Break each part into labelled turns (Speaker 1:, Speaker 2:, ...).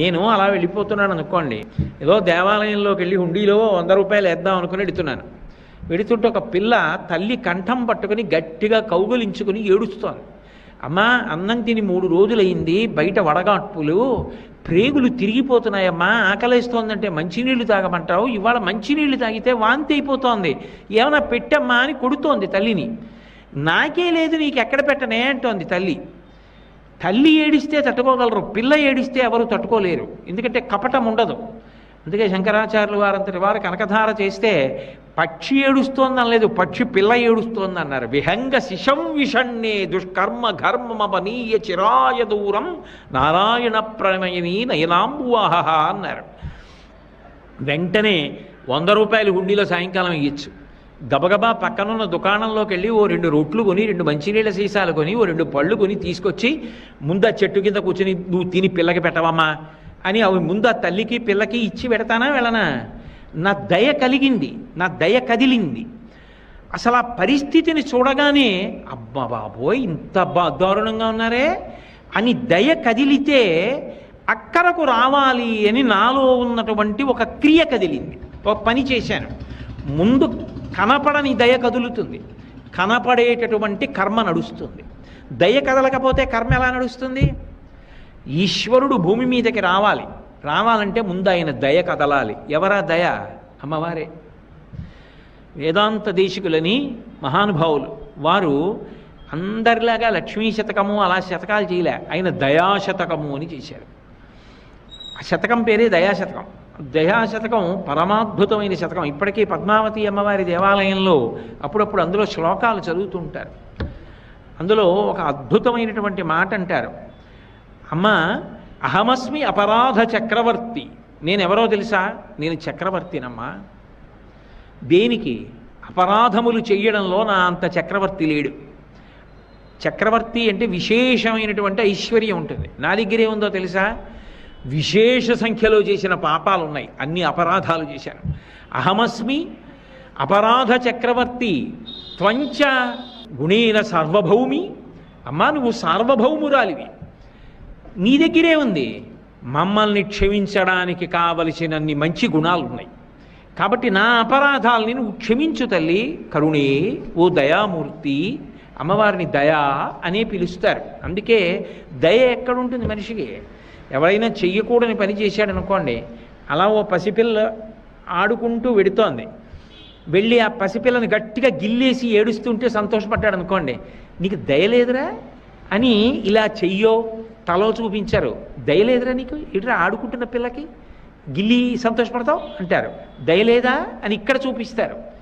Speaker 1: నేను అలా వెళ్ళిపోతున్నాను అనుకోండి. ఏదో దేవాలయంలోకి వెళ్ళి హుండీలో వంద రూపాయలు వేద్దాం అనుకుని వెడుతున్నాను వెడుతుంటే ఒక పిల్ల తల్లి కంఠం పట్టుకుని గట్టిగా కౌగులించుకుని ఏడుస్తోంది. అమ్మా అన్నం తిని మూడు రోజులైంది బయట వడగాట్పులు ప్రేగులు తిరిగిపోతున్నాయమ్మా ఆకలేస్తోందంటే మంచినీళ్ళు తాగమంటావు ఇవాళ మంచినీళ్ళు తాగితే వాంతి అయిపోతోంది. ఏమైనా పెట్టమ్మా అని కొడుతోంది తల్లిని. నాకే లేదు నీకు ఎక్కడ పెట్టనే అంటోంది తల్లి. తల్లి ఏడిస్తే తట్టుకోగలరు పిల్ల ఏడిస్తే ఎవరు తట్టుకోలేరు. ఎందుకంటే కపటం ఉండదు. అందుకే శంకరాచార్యులు వారంతటి వారు కనకధార చేస్తే పక్షి ఏడుస్తోంది అనలేదు పక్షి పిల్ల ఏడుస్తోంది అన్నారు విహంగ శిశం విషణ్ణే దుష్కర్మ ఘర్మమపనీయ చిరాయ దూరం నారాయణ ప్రణయని నయనాంబువాహ అన్నారు. వెంటనే వంద రూపాయలు హుండీలో సాయంకాలం ఇయ్యచ్చు. గబగబా పక్కనున్న దుకాణంలోకి వెళ్ళి ఓ రెండు రొట్లు కొని రెండు మంచినీళ్ళ సీసాలు కొని ఓ రెండు పళ్ళు కొని తీసుకొచ్చి ముందు ఆ చెట్టు కింద కూర్చొని నువ్వు తిని పిల్లకి పెట్టవమ్మా అని అవి ముందు ఆ తల్లికి పిల్లకి ఇచ్చి పెడతానా వెళ్ళనా? నా దయ కలిగింది నా దయ కదిలింది. అసలు ఆ పరిస్థితిని చూడగానే అబ్బా బాబోయ్ ఇంత బా దారుణంగా ఉన్నారే అని దయ కదిలితే అక్కడకు రావాలి అని నాలో ఉన్నటువంటి ఒక క్రియ కదిలింది. ఒక పని చేశాను. ముందు కనపడని దయ కదులుతుంది. కనపడేటటువంటి కర్మ నడుస్తుంది. దయ కదలకపోతే కర్మ ఎలా నడుస్తుంది? ఈశ్వరుడు భూమి మీదకి రావాలి. రావాలంటే ముందు ఆయన దయ కదలాలి. ఎవరా దయ? అమ్మవారే. వేదాంత దేశికులని మహానుభావులు. వారు అందరిలాగా లక్ష్మీ శతకము అలా శతకాలు చేయలే. ఆయన దయాశతకము అని చేశారు. ఆ శతకం పేరే దయాశతకం. దయాశతకం పరమాద్భుతమైన శతకం. ఇప్పటికీ పద్మావతి అమ్మవారి దేవాలయంలో అప్పుడప్పుడు అందులో శ్లోకాలు చదువుతుంటారు. అందులో ఒక అద్భుతమైనటువంటి మాట అంటారు. అమ్మ అహమస్మి అపరాధ చక్రవర్తి. నేనెవరో తెలుసా? నేను చక్రవర్తినమ్మా. దేనికి? అపరాధములు చేయడంలో నా అంత చక్రవర్తి లేడు. చక్రవర్తి అంటే విశేషమైనటువంటి ఐశ్వర్యం ఉంటుంది. నా దగ్గరే ఉందో తెలుసా? విశేష సంఖ్యలో చేసిన పాపాలు ఉన్నాయి. అన్ని అపరాధాలు చేశాను అహమస్మి అపరాధ చక్రవర్తి త్వంచ గుణేన సార్వభౌమి. అమ్మా నువ్వు సార్వభౌమురాలివి. నీ దగ్గరే ఉంది. మమ్మల్ని క్షమించడానికి కావలసినన్ని మంచి గుణాలు ఉన్నాయి కాబట్టి నా అపరాధాలని నువ్వు క్షమించు తల్లి. కరుణే ఓ దయామూర్తి అమ్మవారిని దయా అని పిలుస్తారు. అందుకే దయ ఎక్కడుంటుంది మనిషికి? ఎవరైనా చెయ్యకూడని పని చేశాడు అనుకోండి అలా ఓ పసిపిల్ల ఆడుకుంటూ వెడుతోంది. వెళ్ళి ఆ పసిపిల్లని గట్టిగా గిల్లేసి ఏడుస్తుంటే సంతోషపడ్డాడు అనుకోండి నీకు దయలేదురా అని ఇలా చెయ్యో తలో చూపించారు. దయలేదురా నీకు? ఇట్రా ఆడుకుంటున్న పిల్లకి? గిల్లి సంతోషపడతావు? అంటారు. దయలేదా అని ఇక్కడ చూపిస్తారు.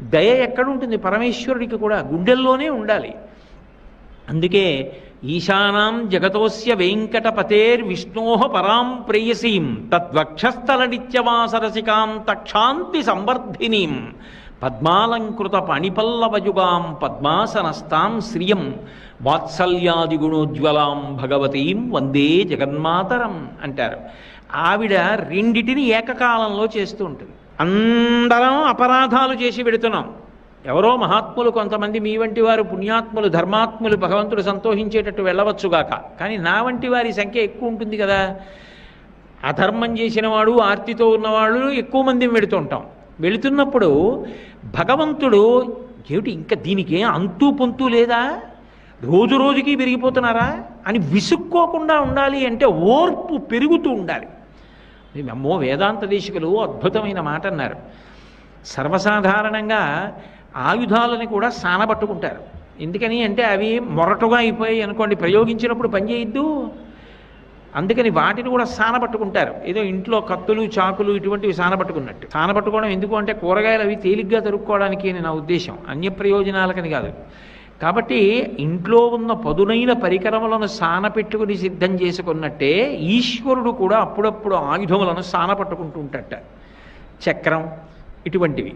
Speaker 1: దయ ఎక్కడ ఉంటుంది పరమేశ్వరుడికి కూడా గుండెల్లోనే ఉండాలి. అందుకే ఈశానాం జగతోస్య వెంకటపతేర్ విష్ణోహ పరాం ప్రేయసీం తద్వక్షస్థల నిత్యవాసరసికాం తక్షాంతి సంవర్ధినీం పద్మాలంకృత పణిపల్లవయుగాం పద్మాసనస్తాం శ్రియం వాత్సల్యాదిగుణోజ్వలాం భగవతీం వందే జగన్మాతరం అంటారు. ఆవిడ రెండిటిని ఏకకాలంలో చేస్తూ ఉంటుంది. అందరం అపరాధాలు చేసి పెడుతున్నాం. ఎవరో మహాత్ములు కొంతమంది మీ వంటి వారు పుణ్యాత్ములు ధర్మాత్ములు భగవంతుడు సంతోషించేటట్టు వెళ్ళవచ్చుగాక కానీ నా వంటి వారి సంఖ్య ఎక్కువ ఉంటుంది కదా. అధర్మం చేసిన వాడు ఆర్తితో ఉన్నవాళ్ళు ఎక్కువ మందిని వెళుతుంటాం వెళుతున్నప్పుడు భగవంతుడు ఏమిటి ఇంకా దీనికి అంతూ పొంతూ లేదా? రోజు రోజుకి పెరిగిపోతున్నారా? అని విసుక్కోకుండా ఉండాలి అంటే ఓర్పు పెరుగుతూ ఉండాలి. అమ్మో వేదాంత దేశికులు అద్భుతమైన మాట అన్నారు. సర్వసాధారణంగా ఆయుధాలని కూడా సానబట్టుకుంటారు ఎందుకని అంటే అవి మొరటుగా అయిపోయాయి అనుకోండి ప్రయోగించినప్పుడు పనిచేయద్దు అందుకని వాటిని కూడా సానబట్టుకుంటారు ఏదో ఇంట్లో కత్తులు చాకులు ఇటువంటివి సానబట్టుకున్నట్టు సానబట్టుకోవడం ఎందుకు అంటే కూరగాయలు అవి తేలిగ్గా తరుక్కోవడానికి నా ఉద్దేశం. అన్య ప్రయోజనాలకని కాదు. కాబట్టి ఇంట్లో ఉన్న పదునైన పరికరములను సానపెట్టుకుని సిద్ధం చేసుకున్నట్టే ఈశ్వరుడు కూడా అప్పుడప్పుడు ఆయుధములను సానపట్టుకుంటూ ఉంటాట చక్రం ఇటువంటివి.